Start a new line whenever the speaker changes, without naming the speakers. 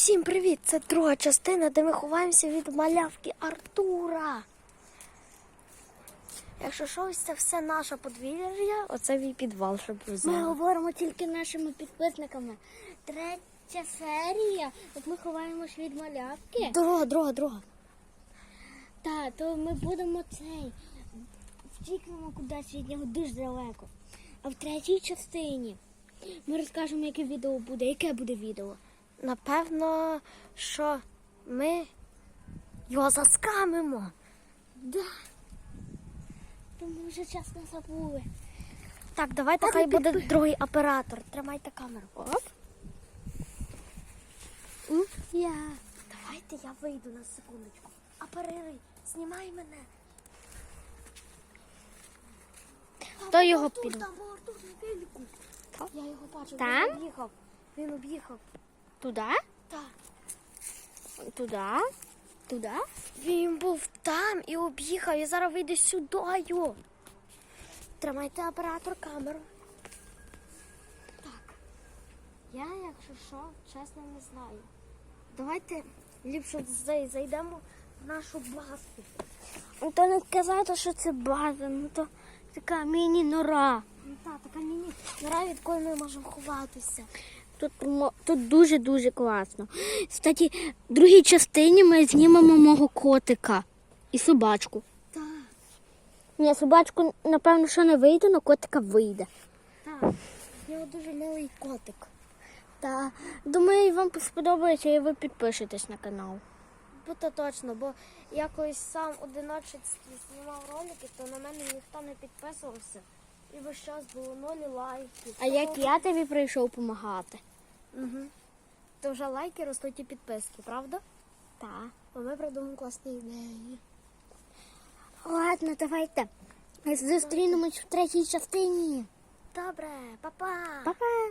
Усім привіт! Це друга частина, де ми ховаємося від малявки Артура. Якщо що, ось це все наше подвір'я, оце мій підвал, щоб ви
Ми говоримо тільки нашими підписниками. Третя серія, як ми ховаємось від малявки.
Друга, друга, друга.
Та, то ми будемо цей. Втікнемо кудись від нього дуже далеко. А в третій частині ми розкажемо, яке відео буде. Яке буде відео?
Напевно, що ми його заскамимо.
Да. То ми вже чесно забули.
Так, давайте хай буде другий оператор. Тримайте камеру. Оп.
Я.
Давайте я вийду на секундочку. А перерий, знімай мене. Хто його
Артур, там Артур на велику.
Я його бачу,
Там?
він об'їхав. Він об'їхав.
Туди?
Так.
Туди? Туди?
Він був там і об'їхав, і зараз вийде сюди. Тримайте оператор камеру. Так. Я, якщо що, чесно не знаю. Давайте ліпше зайдемо в нашу базу.
Ну, То не казати, що це база, ну то така міні-нора.
Ну так, така мені нора, від якої ми можемо ховатися.
Тут, тут дуже-дуже класно. Кстати, в другій частині ми знімемо мого котика і собачку.
Так,
Ні, собачку, напевно, що не вийде, але котика вийде.
так. В нього дуже милий котик.
Та думаю, вам сподобається і ви підпишетесь на канал.
Бо точно, бо я колись сам одиночестві знімав ролики, то на мене ніхто не підписувався. І весь час було ноль лайків.
А як я тобі прийшов допомагати?
Угу. То вже лайки ростуть і підписки, правда?
Так.
Бо ми придумали класні ідеї.
Ладно, давайте. Зустрінемось в третій частині.
Добре, па-па!
Па-па!